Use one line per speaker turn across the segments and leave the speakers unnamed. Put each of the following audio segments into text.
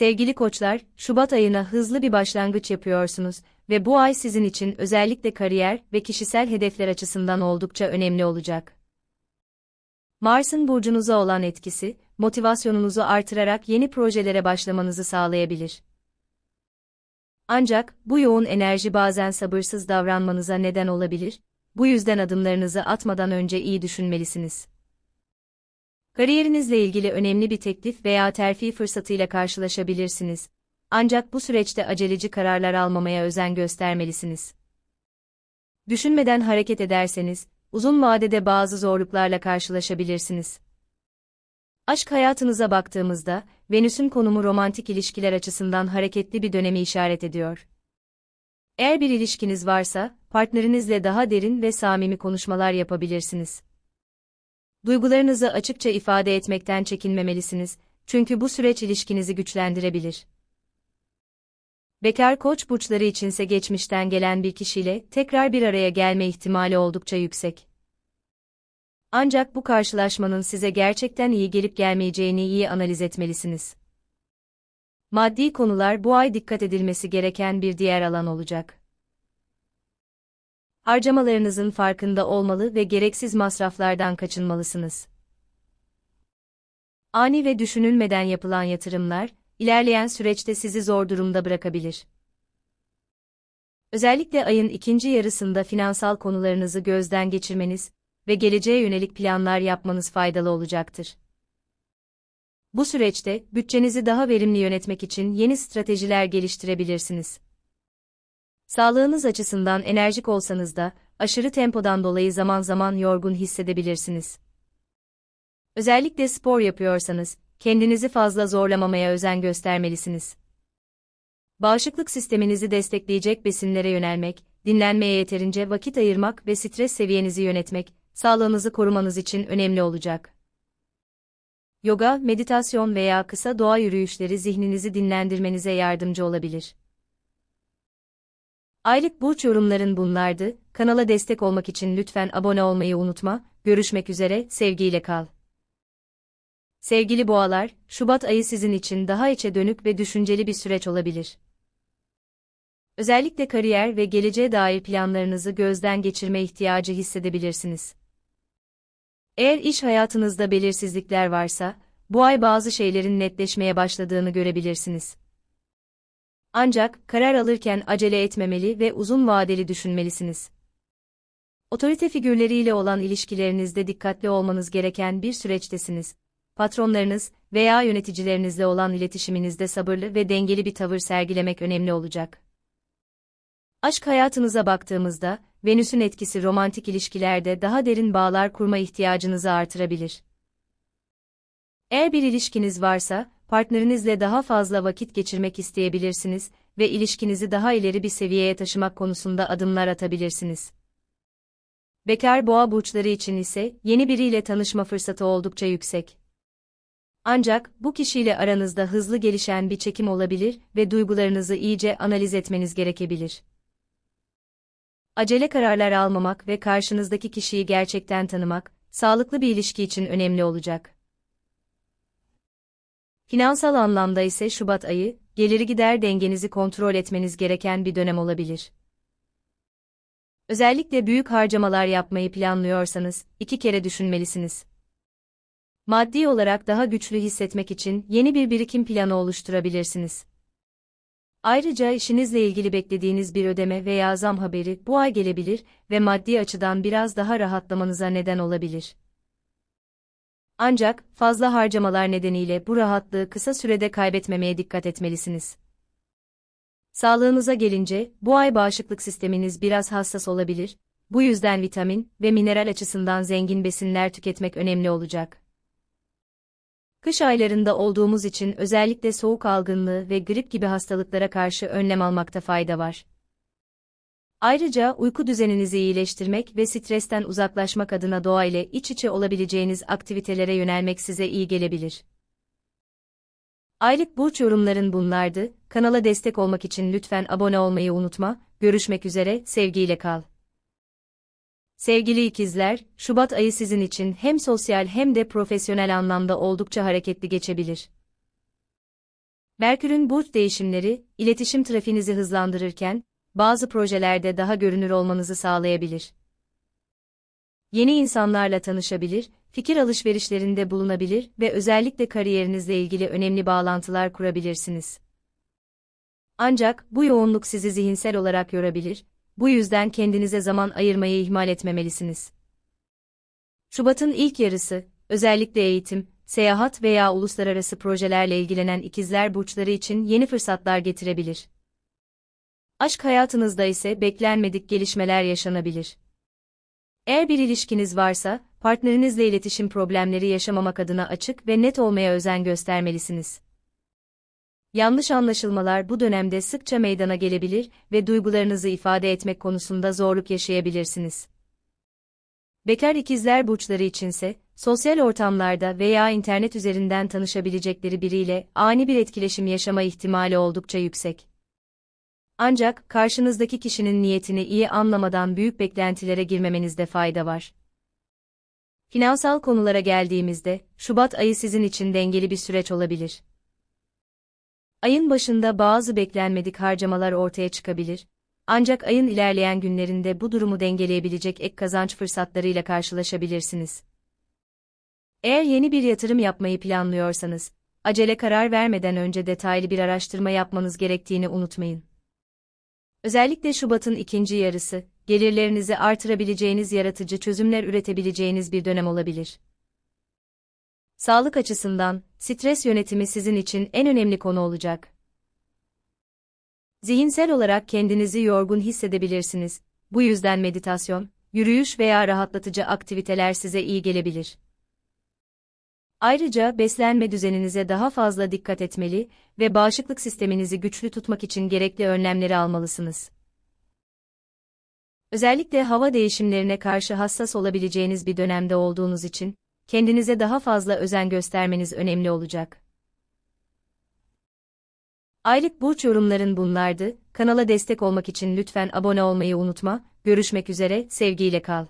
Sevgili koçlar, Şubat ayına hızlı bir başlangıç yapıyorsunuz ve bu ay sizin için özellikle kariyer ve kişisel hedefler açısından oldukça önemli olacak. Mars'ın burcunuza olan etkisi, motivasyonunuzu artırarak yeni projelere başlamanızı sağlayabilir. Ancak bu yoğun enerji bazen sabırsız davranmanıza neden olabilir. Bu yüzden adımlarınızı atmadan önce iyi düşünmelisiniz. Kariyerinizle ilgili önemli bir teklif veya terfi fırsatıyla karşılaşabilirsiniz. Ancak bu süreçte aceleci kararlar almamaya özen göstermelisiniz. Düşünmeden hareket ederseniz, uzun vadede bazı zorluklarla karşılaşabilirsiniz. Aşk hayatınıza baktığımızda, Venüs'ün konumu romantik ilişkiler açısından hareketli bir dönemi işaret ediyor. Eğer bir ilişkiniz varsa, partnerinizle daha derin ve samimi konuşmalar yapabilirsiniz. Duygularınızı açıkça ifade etmekten çekinmemelisiniz, çünkü bu süreç ilişkinizi güçlendirebilir. Bekar koç burçları içinse geçmişten gelen bir kişiyle tekrar bir araya gelme ihtimali oldukça yüksek. Ancak bu karşılaşmanın size gerçekten iyi gelip gelmeyeceğini iyi analiz etmelisiniz. Maddi konular bu ay dikkat edilmesi gereken bir diğer alan olacak. Harcamalarınızın farkında olmalı ve gereksiz masraflardan kaçınmalısınız. Ani ve düşünülmeden yapılan yatırımlar, ilerleyen süreçte sizi zor durumda bırakabilir. Özellikle ayın ikinci yarısında finansal konularınızı gözden geçirmeniz ve geleceğe yönelik planlar yapmanız faydalı olacaktır. Bu süreçte bütçenizi daha verimli yönetmek için yeni stratejiler geliştirebilirsiniz. Sağlığınız açısından enerjik olsanız da aşırı tempodan dolayı zaman zaman yorgun hissedebilirsiniz. Özellikle spor yapıyorsanız kendinizi fazla zorlamamaya özen göstermelisiniz. Bağışıklık sisteminizi destekleyecek besinlere yönelmek, dinlenmeye yeterince vakit ayırmak ve stres seviyenizi yönetmek, sağlığınızı korumanız için önemli olacak. Yoga, meditasyon veya kısa doğa yürüyüşleri zihninizi dinlendirmenize yardımcı olabilir. Aylık burç yorumların bunlardı. Kanala destek olmak için lütfen abone olmayı unutma. Görüşmek üzere, sevgiyle kal. Sevgili boğalar, Şubat ayı sizin için daha içe dönük ve düşünceli bir süreç olabilir. Özellikle kariyer ve geleceğe dair planlarınızı gözden geçirme ihtiyacı hissedebilirsiniz. Eğer iş hayatınızda belirsizlikler varsa, bu ay bazı şeylerin netleşmeye başladığını görebilirsiniz. Ancak karar alırken acele etmemeli ve uzun vadeli düşünmelisiniz. Otorite figürleriyle olan ilişkilerinizde dikkatli olmanız gereken bir süreçtesiniz. Patronlarınız veya yöneticilerinizle olan iletişiminizde sabırlı ve dengeli bir tavır sergilemek önemli olacak. Aşk hayatınıza baktığımızda, Venüs'ün etkisi romantik ilişkilerde daha derin bağlar kurma ihtiyacınızı artırabilir. Eğer bir ilişkiniz varsa, partnerinizle daha fazla vakit geçirmek isteyebilirsiniz ve ilişkinizi daha ileri bir seviyeye taşımak konusunda adımlar atabilirsiniz. Bekar boğa burçları için ise yeni biriyle tanışma fırsatı oldukça yüksek. Ancak bu kişiyle aranızda hızlı gelişen bir çekim olabilir ve duygularınızı iyice analiz etmeniz gerekebilir. Acele kararlar almamak ve karşınızdaki kişiyi gerçekten tanımak, sağlıklı bir ilişki için önemli olacak. Finansal anlamda ise Şubat ayı, geliri gider dengenizi kontrol etmeniz gereken bir dönem olabilir. Özellikle büyük harcamalar yapmayı planlıyorsanız, iki kere düşünmelisiniz. Maddi olarak daha güçlü hissetmek için yeni bir birikim planı oluşturabilirsiniz. Ayrıca işinizle ilgili beklediğiniz bir ödeme veya zam haberi bu ay gelebilir ve maddi açıdan biraz daha rahatlamanıza neden olabilir. Ancak fazla harcamalar nedeniyle bu rahatlığı kısa sürede kaybetmemeye dikkat etmelisiniz. Sağlığınıza gelince, bu ay bağışıklık sisteminiz biraz hassas olabilir, bu yüzden vitamin ve mineral açısından zengin besinler tüketmek önemli olacak. Kış aylarında olduğumuz için özellikle soğuk algınlığı ve grip gibi hastalıklara karşı önlem almakta fayda var. Ayrıca uyku düzeninizi iyileştirmek ve stresten uzaklaşmak adına doğa ile iç içe olabileceğiniz aktivitelere yönelmek size iyi gelebilir. Aylık burç yorumların bunlardı. Kanala destek olmak için lütfen abone olmayı unutma. Görüşmek üzere, sevgiyle kal. Sevgili ikizler, Şubat ayı sizin için hem sosyal hem de profesyonel anlamda oldukça hareketli geçebilir. Merkür'ün burç değişimleri, iletişim trafiğinizi hızlandırırken, bazı projelerde daha görünür olmanızı sağlayabilir. Yeni insanlarla tanışabilir, fikir alışverişlerinde bulunabilir ve özellikle kariyerinizle ilgili önemli bağlantılar kurabilirsiniz. Ancak bu yoğunluk sizi zihinsel olarak yorabilir, bu yüzden kendinize zaman ayırmayı ihmal etmemelisiniz. Şubat'ın ilk yarısı, özellikle eğitim, seyahat veya uluslararası projelerle ilgilenen ikizler burçları için yeni fırsatlar getirebilir. Aşk hayatınızda ise beklenmedik gelişmeler yaşanabilir. Eğer bir ilişkiniz varsa, partnerinizle iletişim problemleri yaşamamak adına açık ve net olmaya özen göstermelisiniz. Yanlış anlaşılmalar bu dönemde sıkça meydana gelebilir ve duygularınızı ifade etmek konusunda zorluk yaşayabilirsiniz. Bekar ikizler burçları içinse, sosyal ortamlarda veya internet üzerinden tanışabilecekleri biriyle ani bir etkileşim yaşama ihtimali oldukça yüksek. Ancak karşınızdaki kişinin niyetini iyi anlamadan büyük beklentilere girmemenizde fayda var. Finansal konulara geldiğimizde, Şubat ayı sizin için dengeli bir süreç olabilir. Ayın başında bazı beklenmedik harcamalar ortaya çıkabilir, ancak ayın ilerleyen günlerinde bu durumu dengeleyebilecek ek kazanç fırsatlarıyla karşılaşabilirsiniz. Eğer yeni bir yatırım yapmayı planlıyorsanız, acele karar vermeden önce detaylı bir araştırma yapmanız gerektiğini unutmayın. Özellikle Şubat'ın ikinci yarısı, gelirlerinizi artırabileceğiniz yaratıcı çözümler üretebileceğiniz bir dönem olabilir. Sağlık açısından, stres yönetimi sizin için en önemli konu olacak. Zihinsel olarak kendinizi yorgun hissedebilirsiniz. Bu yüzden meditasyon, yürüyüş veya rahatlatıcı aktiviteler size iyi gelebilir. Ayrıca beslenme düzeninize daha fazla dikkat etmeli ve bağışıklık sisteminizi güçlü tutmak için gerekli önlemleri almalısınız. Özellikle hava değişimlerine karşı hassas olabileceğiniz bir dönemde olduğunuz için, kendinize daha fazla özen göstermeniz önemli olacak. Aylık burç yorumların bunlardı. Kanala destek olmak için lütfen abone olmayı unutma. Görüşmek üzere, sevgiyle kal.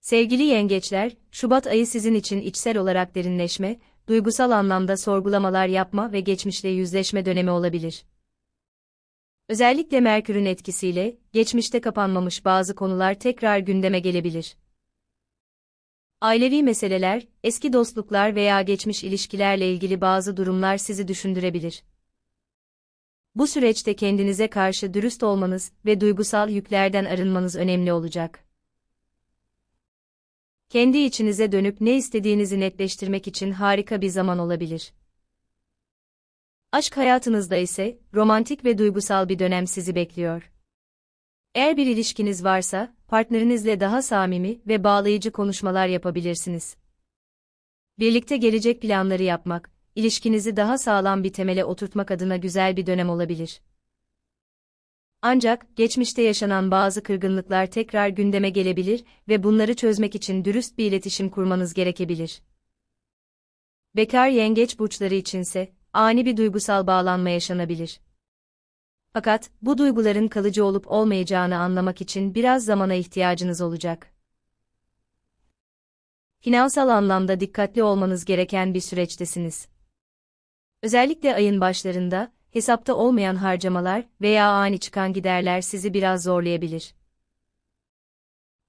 Sevgili yengeçler, Şubat ayı sizin için içsel olarak derinleşme, duygusal anlamda sorgulamalar yapma ve geçmişle yüzleşme dönemi olabilir. Özellikle Merkür'ün etkisiyle, geçmişte kapanmamış bazı konular tekrar gündeme gelebilir. Ailevi meseleler, eski dostluklar veya geçmiş ilişkilerle ilgili bazı durumlar sizi düşündürebilir. Bu süreçte kendinize karşı dürüst olmanız ve duygusal yüklerden arınmanız önemli olacak. Kendi içinize dönüp ne istediğinizi netleştirmek için harika bir zaman olabilir. Aşk hayatınızda ise romantik ve duygusal bir dönem sizi bekliyor. Eğer bir ilişkiniz varsa, partnerinizle daha samimi ve bağlayıcı konuşmalar yapabilirsiniz. Birlikte gelecek planları yapmak, ilişkinizi daha sağlam bir temele oturtmak adına güzel bir dönem olabilir. Ancak, geçmişte yaşanan bazı kırgınlıklar tekrar gündeme gelebilir ve bunları çözmek için dürüst bir iletişim kurmanız gerekebilir. Bekar yengeç burçları içinse, ani bir duygusal bağlanma yaşanabilir. Fakat, bu duyguların kalıcı olup olmayacağını anlamak için biraz zamana ihtiyacınız olacak. Finansal anlamda dikkatli olmanız gereken bir süreçtesiniz. Özellikle ayın başlarında, hesapta olmayan harcamalar veya ani çıkan giderler sizi biraz zorlayabilir.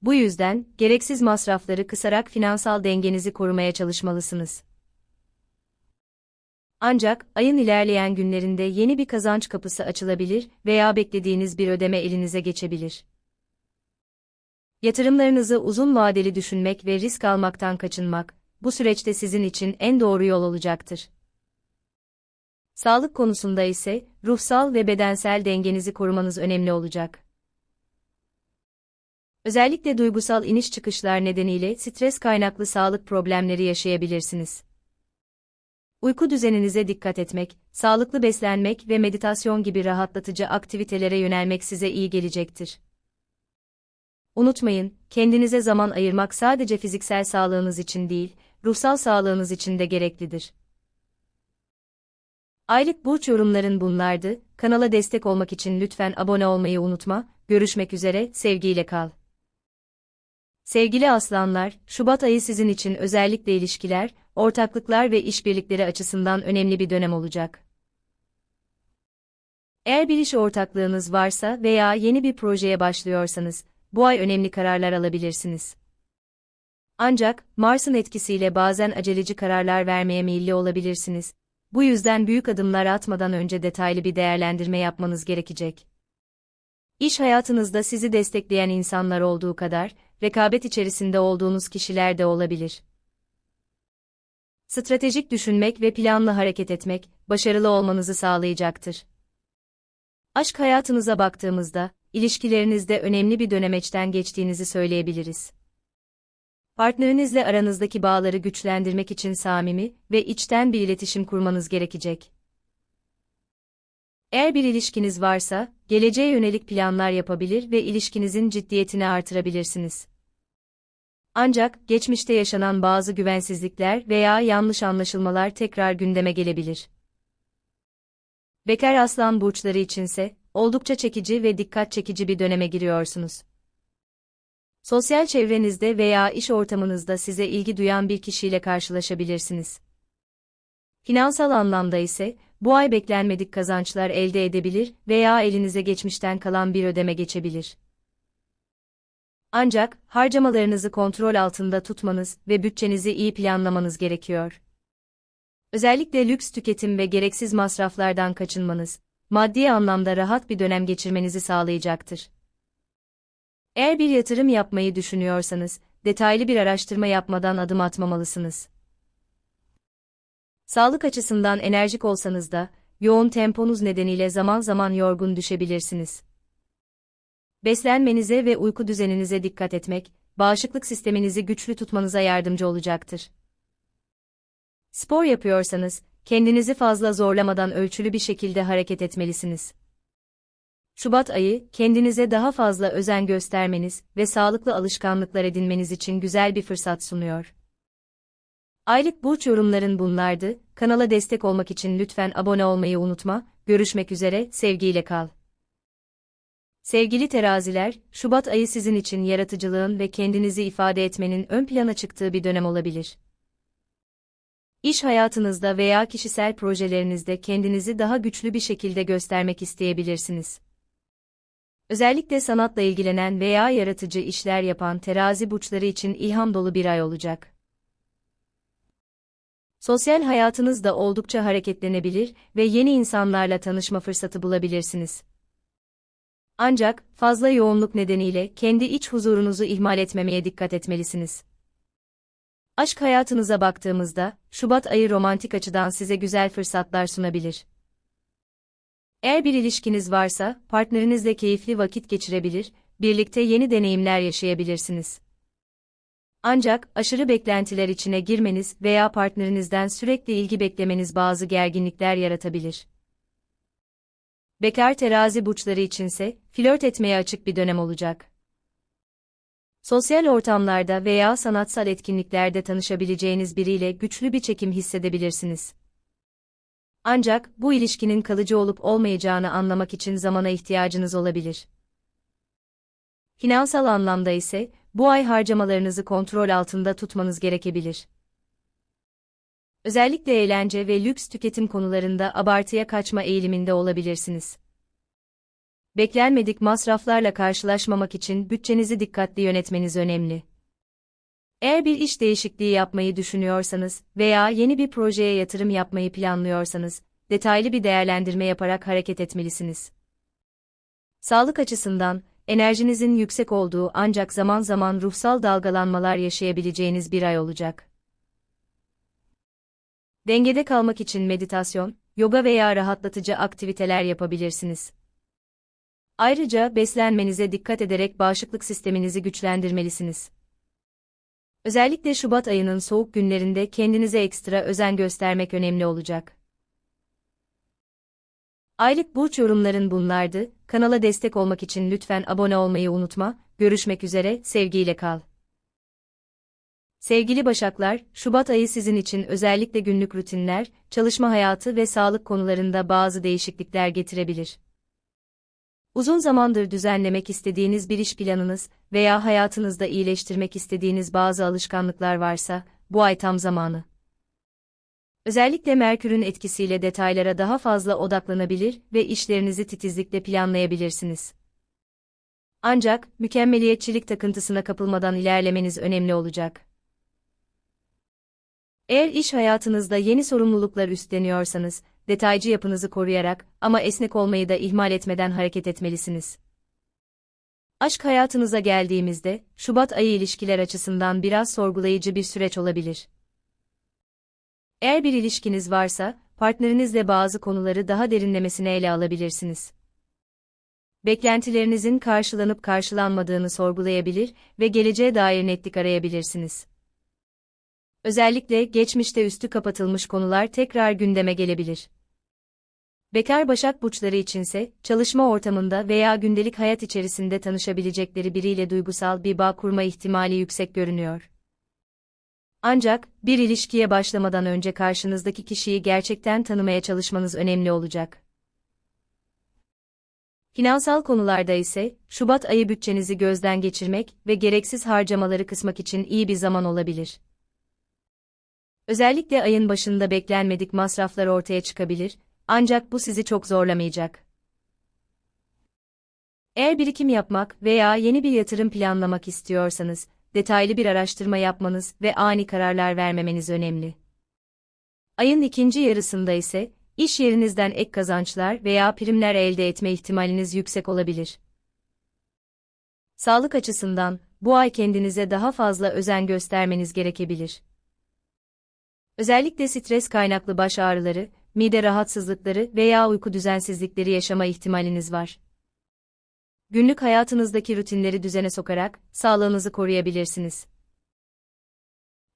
Bu yüzden, gereksiz masrafları kısarak finansal dengenizi korumaya çalışmalısınız. Ancak, ayın ilerleyen günlerinde yeni bir kazanç kapısı açılabilir veya beklediğiniz bir ödeme elinize geçebilir. Yatırımlarınızı uzun vadeli düşünmek ve risk almaktan kaçınmak, bu süreçte sizin için en doğru yol olacaktır. Sağlık konusunda ise, ruhsal ve bedensel dengenizi korumanız önemli olacak. Özellikle duygusal iniş çıkışlar nedeniyle stres kaynaklı sağlık problemleri yaşayabilirsiniz. Uyku düzeninize dikkat etmek, sağlıklı beslenmek ve meditasyon gibi rahatlatıcı aktivitelere yönelmek size iyi gelecektir. Unutmayın, kendinize zaman ayırmak sadece fiziksel sağlığınız için değil, ruhsal sağlığınız için de gereklidir. Aylık burç yorumların bunlardı. Kanala destek olmak için lütfen abone olmayı unutma. Görüşmek üzere, sevgiyle kal. Sevgili aslanlar, Şubat ayı sizin için özellikle ilişkiler, ortaklıklar ve işbirlikleri açısından önemli bir dönem olacak. Eğer bir iş ortaklığınız varsa veya yeni bir projeye başlıyorsanız, bu ay önemli kararlar alabilirsiniz. Ancak, Mars'ın etkisiyle bazen aceleci kararlar vermeye meyilli olabilirsiniz. Bu yüzden büyük adımlar atmadan önce detaylı bir değerlendirme yapmanız gerekecek. İş hayatınızda sizi destekleyen insanlar olduğu kadar, rekabet içerisinde olduğunuz kişiler de olabilir. Stratejik düşünmek ve planlı hareket etmek, başarılı olmanızı sağlayacaktır. Aşk hayatınıza baktığımızda, ilişkilerinizde önemli bir dönemeçten geçtiğinizi söyleyebiliriz. Partnerinizle aranızdaki bağları güçlendirmek için samimi ve içten bir iletişim kurmanız gerekecek. Eğer bir ilişkiniz varsa, geleceğe yönelik planlar yapabilir ve ilişkinizin ciddiyetini artırabilirsiniz. Ancak, geçmişte yaşanan bazı güvensizlikler veya yanlış anlaşılmalar tekrar gündeme gelebilir. Bekar aslan burçları içinse, oldukça çekici ve dikkat çekici bir döneme giriyorsunuz. Sosyal çevrenizde veya iş ortamınızda size ilgi duyan bir kişiyle karşılaşabilirsiniz. Finansal anlamda ise, bu ay beklenmedik kazançlar elde edebilir veya elinize geçmişten kalan bir ödeme geçebilir. Ancak, harcamalarınızı kontrol altında tutmanız ve bütçenizi iyi planlamanız gerekiyor. Özellikle lüks tüketim ve gereksiz masraflardan kaçınmanız, maddi anlamda rahat bir dönem geçirmenizi sağlayacaktır. Eğer bir yatırım yapmayı düşünüyorsanız, detaylı bir araştırma yapmadan adım atmamalısınız. Sağlık açısından enerjik olsanız da, yoğun temponuz nedeniyle zaman zaman yorgun düşebilirsiniz. Beslenmenize ve uyku düzeninize dikkat etmek, bağışıklık sisteminizi güçlü tutmanıza yardımcı olacaktır. Spor yapıyorsanız, kendinizi fazla zorlamadan ölçülü bir şekilde hareket etmelisiniz. Şubat ayı, kendinize daha fazla özen göstermeniz ve sağlıklı alışkanlıklar edinmeniz için güzel bir fırsat sunuyor. Aylık burç yorumların bunlardı. Kanala destek olmak için lütfen abone olmayı unutma. Görüşmek üzere, sevgiyle kal. Sevgili teraziler, Şubat ayı sizin için yaratıcılığın ve kendinizi ifade etmenin ön plana çıktığı bir dönem olabilir. İş hayatınızda veya kişisel projelerinizde kendinizi daha güçlü bir şekilde göstermek isteyebilirsiniz. Özellikle sanatla ilgilenen veya yaratıcı işler yapan terazi burçları için ilham dolu bir ay olacak. Sosyal hayatınız da oldukça hareketlenebilir ve yeni insanlarla tanışma fırsatı bulabilirsiniz. Ancak, fazla yoğunluk nedeniyle kendi iç huzurunuzu ihmal etmemeye dikkat etmelisiniz. Aşk hayatınıza baktığımızda, Şubat ayı romantik açıdan size güzel fırsatlar sunabilir. Eğer bir ilişkiniz varsa, partnerinizle keyifli vakit geçirebilir, birlikte yeni deneyimler yaşayabilirsiniz. Ancak, aşırı beklentiler içine girmeniz veya partnerinizden sürekli ilgi beklemeniz bazı gerginlikler yaratabilir. Bekar terazi burçları içinse, flört etmeye açık bir dönem olacak. Sosyal ortamlarda veya sanatsal etkinliklerde tanışabileceğiniz biriyle güçlü bir çekim hissedebilirsiniz. Ancak bu ilişkinin kalıcı olup olmayacağını anlamak için zamana ihtiyacınız olabilir. Finansal anlamda ise bu ay harcamalarınızı kontrol altında tutmanız gerekebilir. Özellikle eğlence ve lüks tüketim konularında abartıya kaçma eğiliminde olabilirsiniz. Beklenmedik masraflarla karşılaşmamak için bütçenizi dikkatli yönetmeniz önemli. Eğer bir iş değişikliği yapmayı düşünüyorsanız veya yeni bir projeye yatırım yapmayı planlıyorsanız, detaylı bir değerlendirme yaparak hareket etmelisiniz. Sağlık açısından, enerjinizin yüksek olduğu ancak zaman zaman ruhsal dalgalanmalar yaşayabileceğiniz bir ay olacak. Dengede kalmak için meditasyon, yoga veya rahatlatıcı aktiviteler yapabilirsiniz. Ayrıca beslenmenize dikkat ederek bağışıklık sisteminizi güçlendirmelisiniz. Özellikle Şubat ayının soğuk günlerinde kendinize ekstra özen göstermek önemli olacak. Aylık burç yorumların bunlardı. Kanala destek olmak için lütfen abone olmayı unutma. Görüşmek üzere, sevgiyle kal. Sevgili Başaklar, Şubat ayı sizin için özellikle günlük rutinler, çalışma hayatı ve sağlık konularında bazı değişiklikler getirebilir. Uzun zamandır düzenlemek istediğiniz bir iş planınız veya hayatınızda iyileştirmek istediğiniz bazı alışkanlıklar varsa, bu ay tam zamanı. Özellikle Merkür'ün etkisiyle detaylara daha fazla odaklanabilir ve işlerinizi titizlikle planlayabilirsiniz. Ancak, mükemmeliyetçilik takıntısına kapılmadan ilerlemeniz önemli olacak. Eğer iş hayatınızda yeni sorumluluklar üstleniyorsanız, detaycı yapınızı koruyarak ama esnek olmayı da ihmal etmeden hareket etmelisiniz. Aşk hayatınıza geldiğimizde, Şubat ayı ilişkiler açısından biraz sorgulayıcı bir süreç olabilir. Eğer bir ilişkiniz varsa, partnerinizle bazı konuları daha derinlemesine ele alabilirsiniz. Beklentilerinizin karşılanıp karşılanmadığını sorgulayabilir ve geleceğe dair netlik arayabilirsiniz. Özellikle geçmişte üstü kapatılmış konular tekrar gündeme gelebilir. Bekar Başak burçları içinse, çalışma ortamında veya gündelik hayat içerisinde tanışabilecekleri biriyle duygusal bir bağ kurma ihtimali yüksek görünüyor. Ancak, bir ilişkiye başlamadan önce karşınızdaki kişiyi gerçekten tanımaya çalışmanız önemli olacak. Finansal konularda ise, Şubat ayı bütçenizi gözden geçirmek ve gereksiz harcamaları kısmak için iyi bir zaman olabilir. Özellikle ayın başında beklenmedik masraflar ortaya çıkabilir, ancak bu sizi çok zorlamayacak. Eğer birikim yapmak veya yeni bir yatırım planlamak istiyorsanız, detaylı bir araştırma yapmanız ve ani kararlar vermemeniz önemli. Ayın ikinci yarısında ise, iş yerinizden ek kazançlar veya primler elde etme ihtimaliniz yüksek olabilir. Sağlık açısından, bu ay kendinize daha fazla özen göstermeniz gerekebilir. Özellikle stres kaynaklı baş ağrıları, mide rahatsızlıkları veya uyku düzensizlikleri yaşama ihtimaliniz var. Günlük hayatınızdaki rutinleri düzene sokarak sağlığınızı koruyabilirsiniz.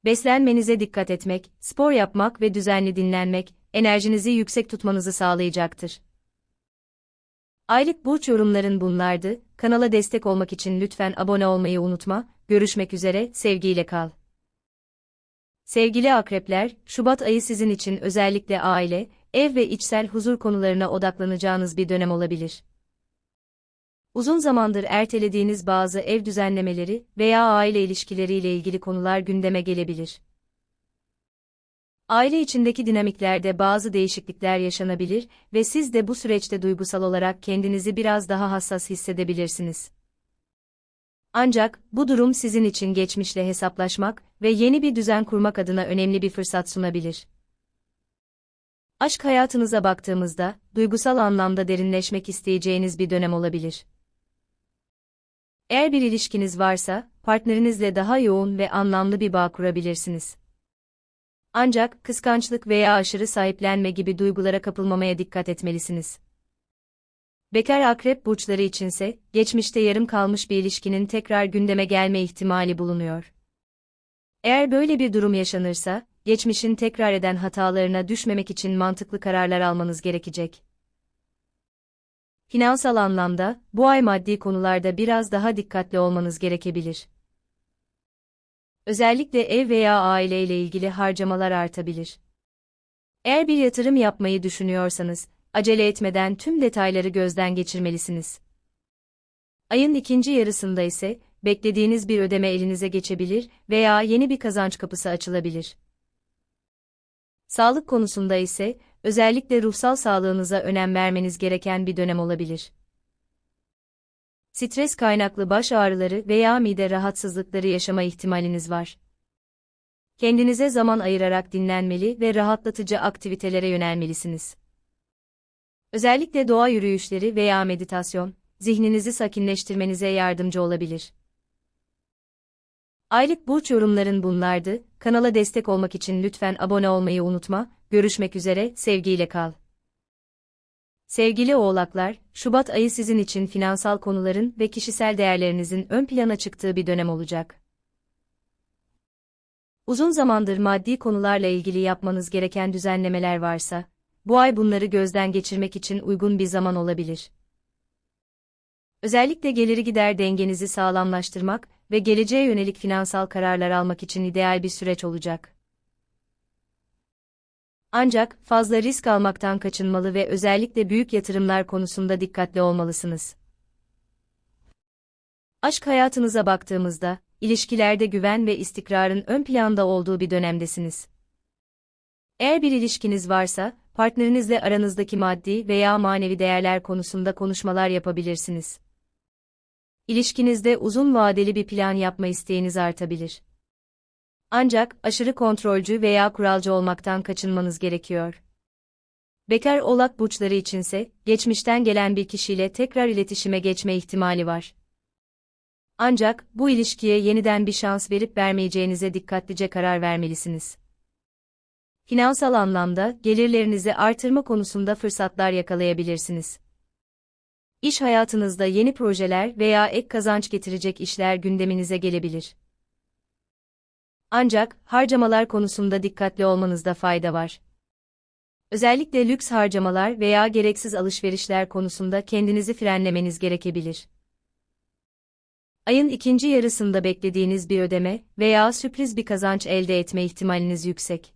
Beslenmenize dikkat etmek, spor yapmak ve düzenli dinlenmek enerjinizi yüksek tutmanızı sağlayacaktır. Aylık burç yorumların bunlardı. Kanala destek olmak için lütfen abone olmayı unutma. Görüşmek üzere, sevgiyle kal. Sevgili akrepler, Şubat ayı sizin için özellikle aile, ev ve içsel huzur konularına odaklanacağınız bir dönem olabilir. Uzun zamandır ertelediğiniz bazı ev düzenlemeleri veya aile ilişkileriyle ilgili konular gündeme gelebilir. Aile içindeki dinamiklerde bazı değişiklikler yaşanabilir ve siz de bu süreçte duygusal olarak kendinizi biraz daha hassas hissedebilirsiniz. Ancak bu durum sizin için geçmişle hesaplaşmak ve yeni bir düzen kurmak adına önemli bir fırsat sunabilir. Aşk hayatınıza baktığımızda, duygusal anlamda derinleşmek isteyeceğiniz bir dönem olabilir. Eğer bir ilişkiniz varsa, partnerinizle daha yoğun ve anlamlı bir bağ kurabilirsiniz. Ancak kıskançlık veya aşırı sahiplenme gibi duygulara kapılmamaya dikkat etmelisiniz. Bekar akrep burçları içinse, geçmişte yarım kalmış bir ilişkinin tekrar gündeme gelme ihtimali bulunuyor. Eğer böyle bir durum yaşanırsa, geçmişin tekrar eden hatalarına düşmemek için mantıklı kararlar almanız gerekecek. Finansal anlamda, bu ay maddi konularda biraz daha dikkatli olmanız gerekebilir. Özellikle ev veya aile ile ilgili harcamalar artabilir. Eğer bir yatırım yapmayı düşünüyorsanız, acele etmeden tüm detayları gözden geçirmelisiniz. Ayın ikinci yarısında ise, beklediğiniz bir ödeme elinize geçebilir veya yeni bir kazanç kapısı açılabilir. Sağlık konusunda ise, özellikle ruhsal sağlığınıza önem vermeniz gereken bir dönem olabilir. Stres kaynaklı baş ağrıları veya mide rahatsızlıkları yaşama ihtimaliniz var. Kendinize zaman ayırarak dinlenmeli ve rahatlatıcı aktivitelere yönelmelisiniz. Özellikle doğa yürüyüşleri veya meditasyon, zihninizi sakinleştirmenize yardımcı olabilir. Aylık burç yorumların bunlardı. Kanala destek olmak için lütfen abone olmayı unutma. Görüşmek üzere, sevgiyle kal. Sevgili oğlaklar, Şubat ayı sizin için finansal konuların ve kişisel değerlerinizin ön plana çıktığı bir dönem olacak. Uzun zamandır maddi konularla ilgili yapmanız gereken düzenlemeler varsa, bu ay bunları gözden geçirmek için uygun bir zaman olabilir. Özellikle geliri gider dengenizi sağlamlaştırmak ve geleceğe yönelik finansal kararlar almak için ideal bir süreç olacak. Ancak fazla risk almaktan kaçınmalı ve özellikle büyük yatırımlar konusunda dikkatli olmalısınız. Aşk hayatınıza baktığımızda, ilişkilerde güven ve istikrarın ön planda olduğu bir dönemdesiniz. Eğer bir ilişkiniz varsa, partnerinizle aranızdaki maddi veya manevi değerler konusunda konuşmalar yapabilirsiniz. İlişkinizde uzun vadeli bir plan yapma isteğiniz artabilir. Ancak aşırı kontrolcü veya kuralcı olmaktan kaçınmanız gerekiyor. Bekar oğlak burçları içinse, geçmişten gelen bir kişiyle tekrar iletişime geçme ihtimali var. Ancak, bu ilişkiye yeniden bir şans verip vermeyeceğinize dikkatlice karar vermelisiniz. Finansal anlamda, gelirlerinizi artırma konusunda fırsatlar yakalayabilirsiniz. İş hayatınızda yeni projeler veya ek kazanç getirecek işler gündeminize gelebilir. Ancak, harcamalar konusunda dikkatli olmanızda fayda var. Özellikle lüks harcamalar veya gereksiz alışverişler konusunda kendinizi frenlemeniz gerekebilir. Ayın ikinci yarısında beklediğiniz bir ödeme veya sürpriz bir kazanç elde etme ihtimaliniz yüksek.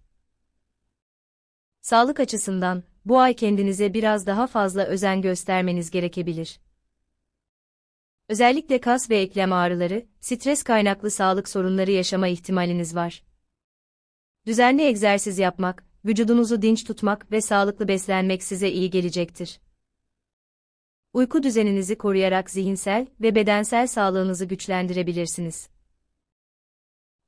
Sağlık açısından, bu ay kendinize biraz daha fazla özen göstermeniz gerekebilir. Özellikle kas ve eklem ağrıları, stres kaynaklı sağlık sorunları yaşama ihtimaliniz var. Düzenli egzersiz yapmak, vücudunuzu dinç tutmak ve sağlıklı beslenmek size iyi gelecektir. Uyku düzeninizi koruyarak zihinsel ve bedensel sağlığınızı güçlendirebilirsiniz.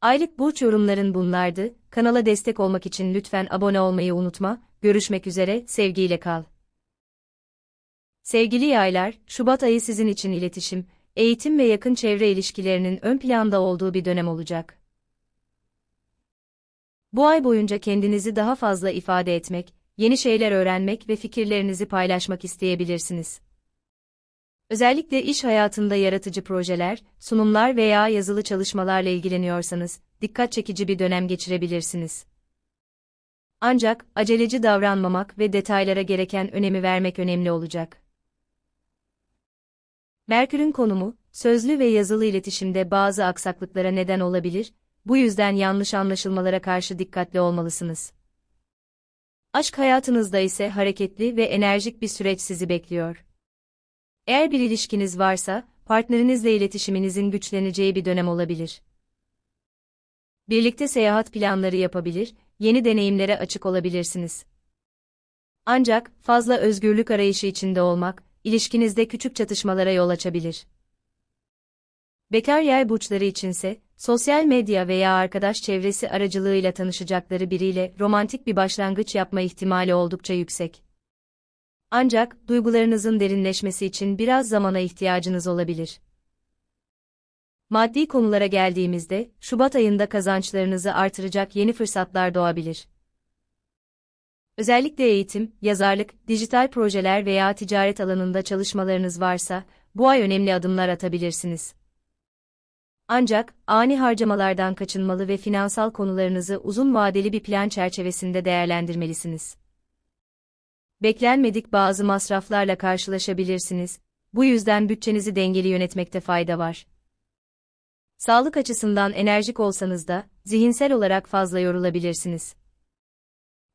Aylık burç yorumların bunlardı. Kanala destek olmak için lütfen abone olmayı unutma. Görüşmek üzere, sevgiyle kal. Sevgili yaylar, Şubat ayı sizin için iletişim, eğitim ve yakın çevre ilişkilerinin ön planda olduğu bir dönem olacak. Bu ay boyunca kendinizi daha fazla ifade etmek, yeni şeyler öğrenmek ve fikirlerinizi paylaşmak isteyebilirsiniz. Özellikle iş hayatında yaratıcı projeler, sunumlar veya yazılı çalışmalarla ilgileniyorsanız, dikkat çekici bir dönem geçirebilirsiniz. Ancak, aceleci davranmamak ve detaylara gereken önemi vermek önemli olacak. Merkür'ün konumu, sözlü ve yazılı iletişimde bazı aksaklıklara neden olabilir, bu yüzden yanlış anlaşılmalara karşı dikkatli olmalısınız. Aşk hayatınızda ise hareketli ve enerjik bir süreç sizi bekliyor. Eğer bir ilişkiniz varsa, partnerinizle iletişiminizin güçleneceği bir dönem olabilir. Birlikte seyahat planları yapabilir, yeni deneyimlere açık olabilirsiniz. Ancak, fazla özgürlük arayışı içinde olmak, ilişkinizde küçük çatışmalara yol açabilir. Bekar yay burçları içinse, sosyal medya veya arkadaş çevresi aracılığıyla tanışacakları biriyle romantik bir başlangıç yapma ihtimali oldukça yüksek. Ancak, duygularınızın derinleşmesi için biraz zamana ihtiyacınız olabilir. Maddi konulara geldiğimizde, Şubat ayında kazançlarınızı artıracak yeni fırsatlar doğabilir. Özellikle eğitim, yazarlık, dijital projeler veya ticaret alanında çalışmalarınız varsa, bu ay önemli adımlar atabilirsiniz. Ancak, ani harcamalardan kaçınmalı ve finansal konularınızı uzun vadeli bir plan çerçevesinde değerlendirmelisiniz. Beklenmedik bazı masraflarla karşılaşabilirsiniz, bu yüzden bütçenizi dengeli yönetmekte fayda var. Sağlık açısından enerjik olsanız da, zihinsel olarak fazla yorulabilirsiniz.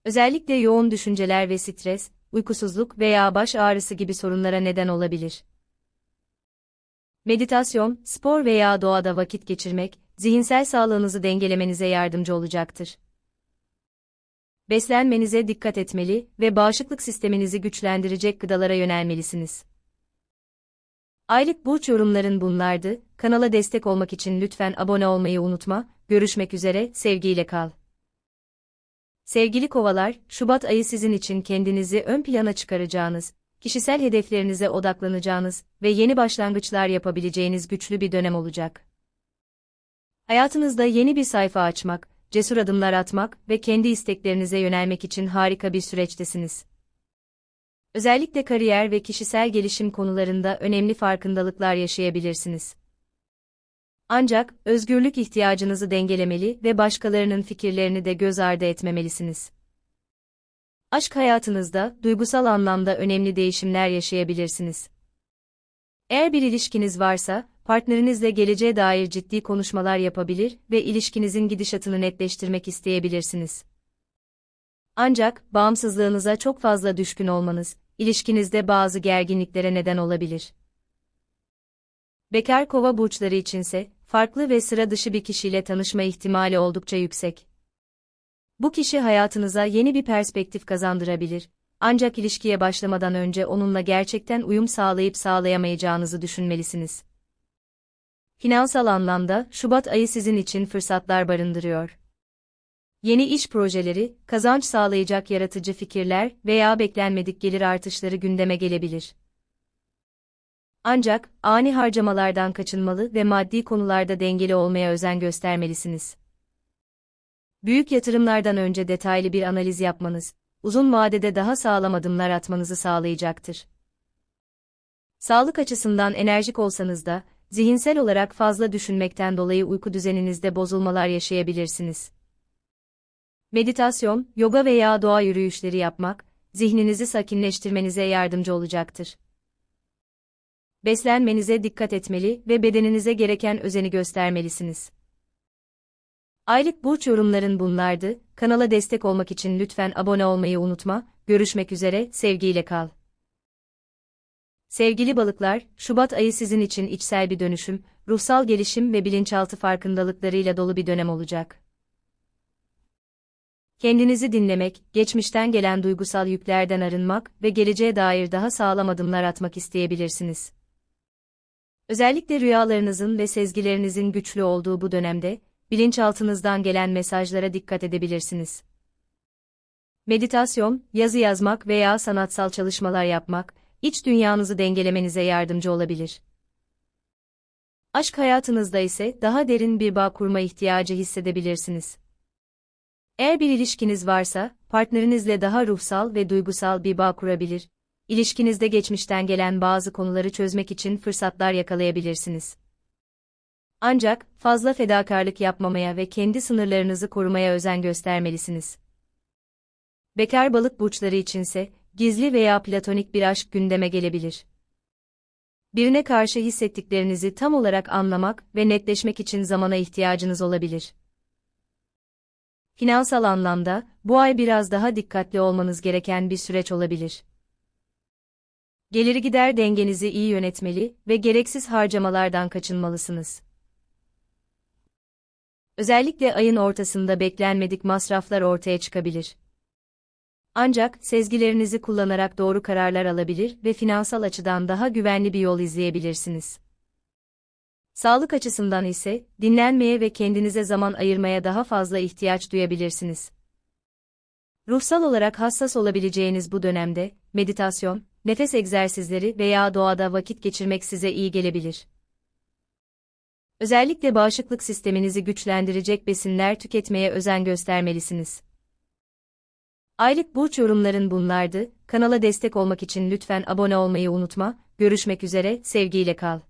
Özellikle yoğun düşünceler ve stres, uykusuzluk veya baş ağrısı gibi sorunlara neden olabilir. Meditasyon, spor veya doğada vakit geçirmek, zihinsel sağlığınızı dengelemenize yardımcı olacaktır. Beslenmenize dikkat etmeli ve bağışıklık sisteminizi güçlendirecek gıdalara yönelmelisiniz. Aylık burç yorumların bunlardı. Kanala destek olmak için lütfen abone olmayı unutma. Görüşmek üzere, sevgiyle kal. Sevgili kovalar, Şubat ayı sizin için kendinizi ön plana çıkaracağınız, kişisel hedeflerinize odaklanacağınız ve yeni başlangıçlar yapabileceğiniz güçlü bir dönem olacak. Hayatınızda yeni bir sayfa açmak, cesur adımlar atmak ve kendi isteklerinize yönelmek için harika bir süreçtesiniz. Özellikle kariyer ve kişisel gelişim konularında önemli farkındalıklar yaşayabilirsiniz. Ancak, özgürlük ihtiyacınızı dengelemeli ve başkalarının fikirlerini de göz ardı etmemelisiniz. Aşk hayatınızda, duygusal anlamda önemli değişimler yaşayabilirsiniz. Eğer bir ilişkiniz varsa, partnerinizle geleceğe dair ciddi konuşmalar yapabilir ve ilişkinizin gidişatını netleştirmek isteyebilirsiniz. Ancak, bağımsızlığınıza çok fazla düşkün olmanız, ilişkinizde bazı gerginliklere neden olabilir. Bekar kova burçları içinse, farklı ve sıra dışı bir kişiyle tanışma ihtimali oldukça yüksek. Bu kişi hayatınıza yeni bir perspektif kazandırabilir. Ancak ilişkiye başlamadan önce onunla gerçekten uyum sağlayıp sağlayamayacağınızı düşünmelisiniz. Finansal anlamda Şubat ayı sizin için fırsatlar barındırıyor. Yeni iş projeleri, kazanç sağlayacak yaratıcı fikirler veya beklenmedik gelir artışları gündeme gelebilir. Ancak ani harcamalardan kaçınmalı ve maddi konularda dengeli olmaya özen göstermelisiniz. Büyük yatırımlardan önce detaylı bir analiz yapmanız, uzun vadede daha sağlam adımlar atmanızı sağlayacaktır. Sağlık açısından enerjik olsanız da, zihinsel olarak fazla düşünmekten dolayı uyku düzeninizde bozulmalar yaşayabilirsiniz. Meditasyon, yoga veya doğa yürüyüşleri yapmak, zihninizi sakinleştirmenize yardımcı olacaktır. Beslenmenize dikkat etmeli ve bedeninize gereken özeni göstermelisiniz. Aylık burç yorumların bunlardı. Kanala destek olmak için lütfen abone olmayı unutma. Görüşmek üzere, sevgiyle kal. Sevgili balıklar, Şubat ayı sizin için içsel bir dönüşüm, ruhsal gelişim ve bilinçaltı farkındalıklarıyla dolu bir dönem olacak. Kendinizi dinlemek, geçmişten gelen duygusal yüklerden arınmak ve geleceğe dair daha sağlam adımlar atmak isteyebilirsiniz. Özellikle rüyalarınızın ve sezgilerinizin güçlü olduğu bu dönemde, bilinçaltınızdan gelen mesajlara dikkat edebilirsiniz. Meditasyon, yazı yazmak veya sanatsal çalışmalar yapmak, iç dünyanızı dengelemenize yardımcı olabilir. Aşk hayatınızda ise daha derin bir bağ kurma ihtiyacı hissedebilirsiniz. Eğer bir ilişkiniz varsa, partnerinizle daha ruhsal ve duygusal bir bağ kurabilir. İlişkinizde geçmişten gelen bazı konuları çözmek için fırsatlar yakalayabilirsiniz. Ancak, fazla fedakarlık yapmamaya ve kendi sınırlarınızı korumaya özen göstermelisiniz. Bekar balık burçları içinse, gizli veya platonik bir aşk gündeme gelebilir. Birine karşı hissettiklerinizi tam olarak anlamak ve netleşmek için zamana ihtiyacınız olabilir. Finansal anlamda, bu ay biraz daha dikkatli olmanız gereken bir süreç olabilir. Geliri gider dengenizi iyi yönetmeli ve gereksiz harcamalardan kaçınmalısınız. Özellikle ayın ortasında beklenmedik masraflar ortaya çıkabilir. Ancak sezgilerinizi kullanarak doğru kararlar alabilir ve finansal açıdan daha güvenli bir yol izleyebilirsiniz. Sağlık açısından ise dinlenmeye ve kendinize zaman ayırmaya daha fazla ihtiyaç duyabilirsiniz. Ruhsal olarak hassas olabileceğiniz bu dönemde meditasyon, nefes egzersizleri veya doğada vakit geçirmek size iyi gelebilir. Özellikle bağışıklık sisteminizi güçlendirecek besinler tüketmeye özen göstermelisiniz. Aylık burç yorumların bunlardı. Kanala destek olmak için lütfen abone olmayı unutma. Görüşmek üzere, sevgiyle kal.